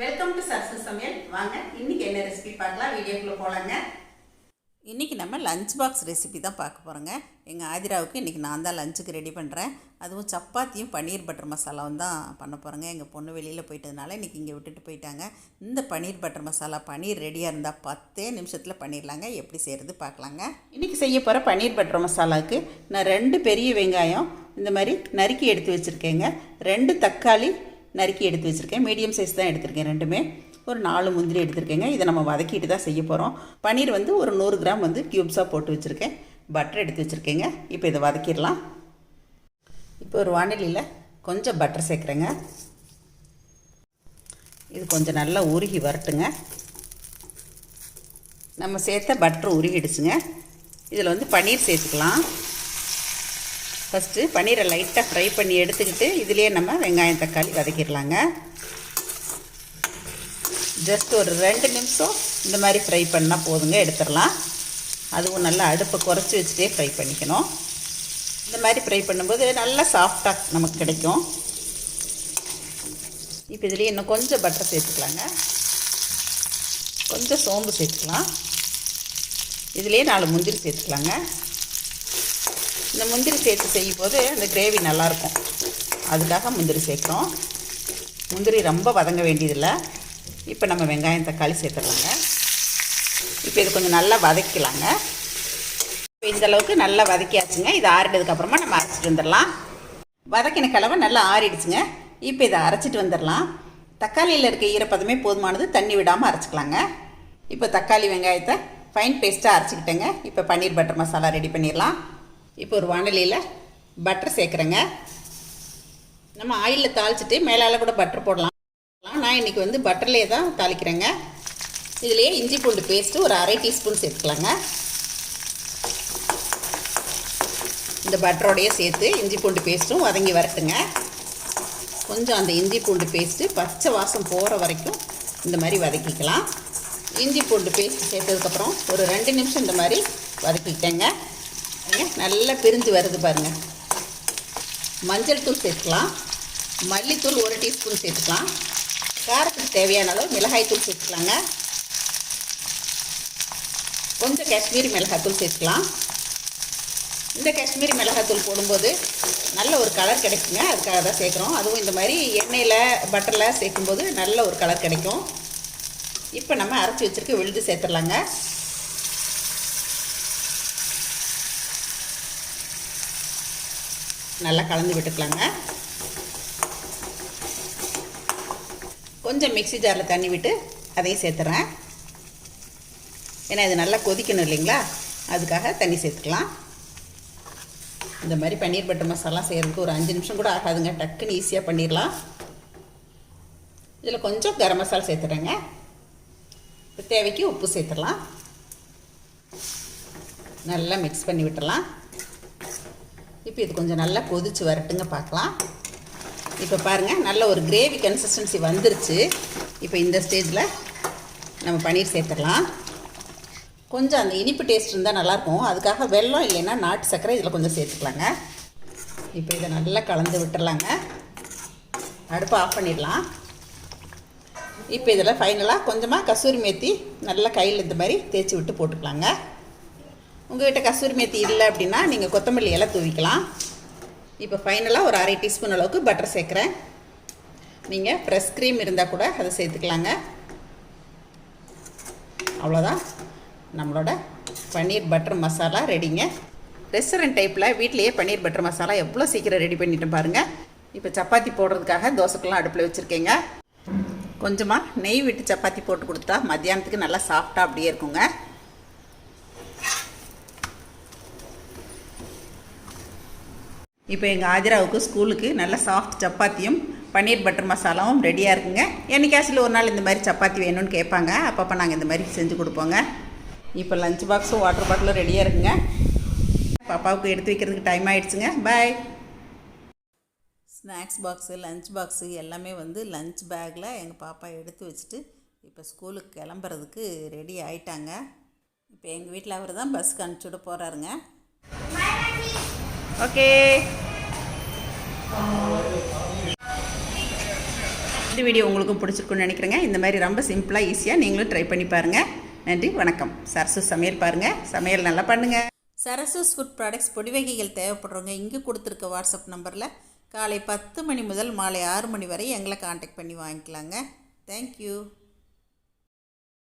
Welcome to Sarasu சமையல் வாங்க இன்னைக்கு என்ன ரெசிபி பார்க்கலாம்? வீடியோக்குள்ளே போகலாங்க இன்றைக்கி நம்ம லஞ்ச் பாக்ஸ் ரெசிபி தான் பார்க்க போகிறோங்க எங்கள் ஆதிராவுக்கு இன்றைக்கி நான் தான் லஞ்சுக்கு ரெடி பண்ணுறேன் அதுவும் சப்பாத்தியும் பன்னீர் பட்டர் மசாலாவும் தான் பண்ண போகிறேங்க எங்கள் பொண்ணு வெளியில் போயிட்டதுனால இன்றைக்கி இங்கே விட்டுட்டு போயிட்டாங்க. இந்த பன்னீர் பட்டர் மசாலா பன்னீர் ரெடியாக இருந்தால் பத்தே நிமிஷத்தில் பண்ணிடலாங்க. எப்படி செய்கிறது பார்க்கலாங்க. இன்றைக்கி செய்ய போகிற பன்னீர் பட்டர் மசாலாவுக்கு நான் ரெண்டு பெரிய வெங்காயம் இந்த மாதிரி நறுக்கி எடுத்து வச்சுருக்கேங்க. ரெண்டு தக்காளி நறுக்கி எடுத்து வச்சுருக்கேன். மீடியம் சைஸ் தான் எடுத்திருக்கேன் ரெண்டுமே. ஒரு நாலு முந்திரி எடுத்திருக்கேங்க. இதை நம்ம வதக்கிட்டு தான் செய்ய போகிறோம் பன்னீர் வந்து ஒரு நூறு கிராம் வந்து க்யூப்ஸாக போட்டு வச்சுருக்கேன். பட்டர் எடுத்து வச்சுருக்கேங்க. இப்போ இதை வதக்கிடலாம். இப்போ ஒரு வானிலையில் கொஞ்சம் பட்டர் சேர்க்குறேங்க. இது கொஞ்சம் நல்லா உருகி வரட்டுங்க. நம்ம சேர்த்த பட்டர் உருகிடுச்சுங்க. இதில் வந்து பன்னீர் சேர்த்துக்கலாம். ஃபஸ்ட்டு பன்னீரை லைட்டாக ஃப்ரை பண்ணி எடுத்துக்கிட்டு இதுலேயே நம்ம வெங்காயம் தக்காளி வதக்கிடலாங்க. ஜஸ்ட் ஒரு ரெண்டு நிமிஷம் இந்த மாதிரி ஃப்ரை பண்ணால் போதுங்க எடுத்துடலாம். அதுவும் நல்லா அடுப்பை குறைச்சி வச்சுட்டே ஃப்ரை பண்ணிக்கணும். இந்த மாதிரி ஃப்ரை பண்ணும்போது நல்லா சாஃப்டாக நமக்கு கிடைக்கும். இப்போ இதுலேயே இன்னும் கொஞ்சம் பட்டர் சேர்த்துக்கலாங்க. கொஞ்சம் சோம்பு சேர்த்துக்கலாம். இதுலேயே நாலு முந்திரி சேர்த்துக்கலாங்க. இந்த முந்திரி சேர்த்து செய்யும் போது அந்த கிரேவி நல்லாயிருக்கும். அதுக்காக முந்திரி சேர்க்குறோம். முந்திரி ரொம்ப வதங்க வேண்டியதில்லை. இப்போ நம்ம வெங்காயம் தக்காளி சேர்த்துடலாங்க. இப்போ இது கொஞ்சம் நல்லா வதக்கலாங்க. இப்போ இந்தளவுக்கு நல்லா வதக்கியாச்சுங்க. இது ஆறிட்டதுக்கப்புறமா நம்ம அரைச்சிட்டு வந்துடலாம். வதக்கின கலவை நல்லா ஆறிடுச்சுங்க. இப்போ இதை அரைச்சிட்டு வந்துடலாம். தக்காளியில் இருக்க ஈரப்பதமே போதுமானது. தண்ணி விடாமல் அரைச்சிக்கலாங்க. இப்போ தக்காளி வெங்காயத்தை ஃபைன் பேஸ்ட்டாக அரைச்சிக்கிட்டேங்க. இப்போ பன்னீர் பட்டர் மசாலா ரெடி பண்ணிடலாம். இப்போ ஒரு வானலியில் பட்டர் சேர்க்குறேங்க. நம்ம ஆயிலில் தாளிச்சிட்டு மேலால் கூட பட்டர் போடலாம். நான் இன்றைக்கி வந்து பட்டர்லேயே தான் தாளிக்கிறேங்க. இதுலேயே இஞ்சி பூண்டு பேஸ்ட்டு ஒரு அரை டீஸ்பூன் சேர்த்துக்கலாங்க. இந்த பட்டரோடையே சேர்த்து இஞ்சி பூண்டு பேஸ்ட்டும் வதங்கி வரட்டுங்க. கொஞ்சம் அந்த இஞ்சி பூண்டு பேஸ்ட்டு பச்சை வாசம் போகிற வரைக்கும் இந்த மாதிரி வதக்கிக்கலாம். இஞ்சி பூண்டு பேஸ்ட் சேர்த்ததுக்கப்புறம் ஒரு ரெண்டு நிமிஷம் இந்த மாதிரி வதக்கிட்டேங்க நல்லா பிரிஞ்சு வருது பாருங்கள் மஞ்சள் தூள் சேர்த்துக்கலாம். மல்லித்தூள் ஒரு டீஸ்பூன் சேர்த்துக்கலாம். காரத்துக்கு தேவையான அளவு மிளகாய் தூள் சேர்த்துக்கலாங்க. கொஞ்சம் காஷ்மீரி மிளகாய்த்தூள் சேர்த்துக்கலாம். இந்த காஷ்மீரி மிளகாய்த்தூள் போடும்போது நல்ல ஒரு கலர் கிடைக்குங்க. அதுக்காக தான் சேர்க்குறோம். அதுவும் இந்த மாதிரி எண்ணெயில் பட்டரில் சேர்க்கும்போது நல்ல ஒரு கலர் கிடைக்கும். இப்போ நம்ம அரைச்சி வச்சுருக்க விழுது சேர்த்துடலாங்க. நல்லா கலந்து விட்டுக்கலாங்க. கொஞ்சம் மிக்சி ஜாரில் தண்ணி விட்டு அதையும் சேர்த்துறேன். ஏன்னா இது நல்லா கொதிக்கணும் இல்லைங்களா? அதுக்காக தண்ணி சேர்த்துக்கலாம். இந்த மாதிரி பன்னீர் பட்டர் மசாலா செய்கிறதுக்கு ஒரு அஞ்சு நிமிஷம் கூட ஆகாதுங்க. டக்குன்னு ஈஸியாக பண்ணிடலாம். இதில் கொஞ்சம் கரம் மசாலா சேர்த்துறேங்க. தேவைக்கு உப்பு சேர்த்துடலாம். நல்லா மிக்ஸ் பண்ணி விட்டுடலாம். இப்போ இது கொஞ்சம் நல்லா கொதிச்சு வரட்டுங்க பார்க்கலாம். இப்போ பாருங்கள் நல்ல ஒரு கிரேவி கன்சிஸ்டன்சி வந்துருச்சு. இப்போ இந்த ஸ்டேஜில் நம்ம பன்னீர் சேர்த்துடலாம். கொஞ்சம் அந்த இனிப்பு டேஸ்ட் இருந்தால் நல்லாயிருக்கும். அதுக்காக வெல்லம் இல்லைன்னா நாட்டு சர்க்கரை இதில் கொஞ்சம் சேர்த்துக்கலாங்க. இப்போ இதை நல்லா கலந்து விட்டுடலாங்க. அடுப்பை ஆஃப் பண்ணிடலாம். இப்போ இதில் ஃபைனலாக கொஞ்சமாக கசூரி மேத்தி நல்லா கையில் இந்த மாதிரி தேய்ச்சி விட்டு போட்டுக்கலாங்க. உங்கள்கிட்ட கஸ்தூரி மேத்தி இல்லை அப்படின்னா நீங்கள் கொத்தமல்லி இலை தூவிக்கலாம். இப்போ ஃபைனலாக ஒரு அரை டீஸ்பூன் அளவுக்கு பட்டர் சேர்க்குறேன். நீங்கள் ஃப்ரெஷ் க்ரீம் இருந்தால் கூட அதை சேர்த்துக்கலாங்க. அவ்வளோதான் நம்மளோட பன்னீர் பட்டர் மசாலா ரெடிங்க ரெஸ்டாரண்ட் டைப்பில் வீட்லேயே பன்னீர் பட்டர் மசாலா எவ்வளோ சீக்கிரம் ரெடி பண்ணிட்டு பாருங்கள் இப்போ சப்பாத்தி போடுறதுக்காக தோசைக்கெல்லாம் அடுப்பில் வச்சுருக்கேங்க. கொஞ்சமாக நெய் விட்டு சப்பாத்தி போட்டு கொடுத்தா மத்தியானத்துக்கு நல்லா சாஃப்டாக அப்படியே இருக்குங்க. இப்போ எங்கள் ஆதிராவுக்கு ஸ்கூலுக்கு நல்ல சாஃப்ட் சப்பாத்தியும் பன்னீர் பட்டர் மசாலாவும் ரெடியாக இருக்குங்க. என்னைக்காசில் ஒரு நாள் இந்த மாதிரி சப்பாத்தி வேணும்னு கேட்பாங்க. அப்பப்போ நாங்கள் இந்த மாதிரி செஞ்சு கொடுப்போங்க. இப்போ லஞ்ச் பாக்ஸும் வாட்டர் பாட்டிலும் ரெடியாக இருக்குங்க. பாப்பாவுக்கு எடுத்து வைக்கிறதுக்கு டைம் ஆகிடுச்சுங்க பாய் ஸ்நாக்ஸ் பாக்ஸு லஞ்ச் பாக்ஸு எல்லாமே வந்து லஞ்ச் பேக்கில் எங்கள் பாப்பா எடுத்து வச்சுட்டு இப்போ ஸ்கூலுக்கு கிளம்புறதுக்கு ரெடி ஆயிட்டாங்க. இப்போ எங்கள் வீட்டில் அவர் தான் பஸ்ஸுக்கு அனுப்பிச்சுட போகிறாருங்க ஓகே. இந்த வீடியோ உங்களுக்கும் பிடிச்சிருக்குன்னு நினைக்கிறேங்க. இந்த மாதிரி ரொம்ப சிம்பிளாக ஈஸியாக நீங்களும் ட்ரை பண்ணி பாருங்கள் நன்றி வணக்கம். சரசு சமையல் பாருங்கள் சமையல் நல்லா பண்ணுங்கள் சரசூஸ் ஃபுட் ப்ராடக்ட்ஸ் பொடி வகைகள் தேவைப்படுறவங்க இங்கே கொடுத்துருக்க வாட்ஸ்அப் நம்பரில் காலை பத்து மணி முதல் மாலை ஆறு மணி வரை எங்களை காண்டாக்ட் பண்ணி வாங்கிக்கலாங்க. தேங்க்யூ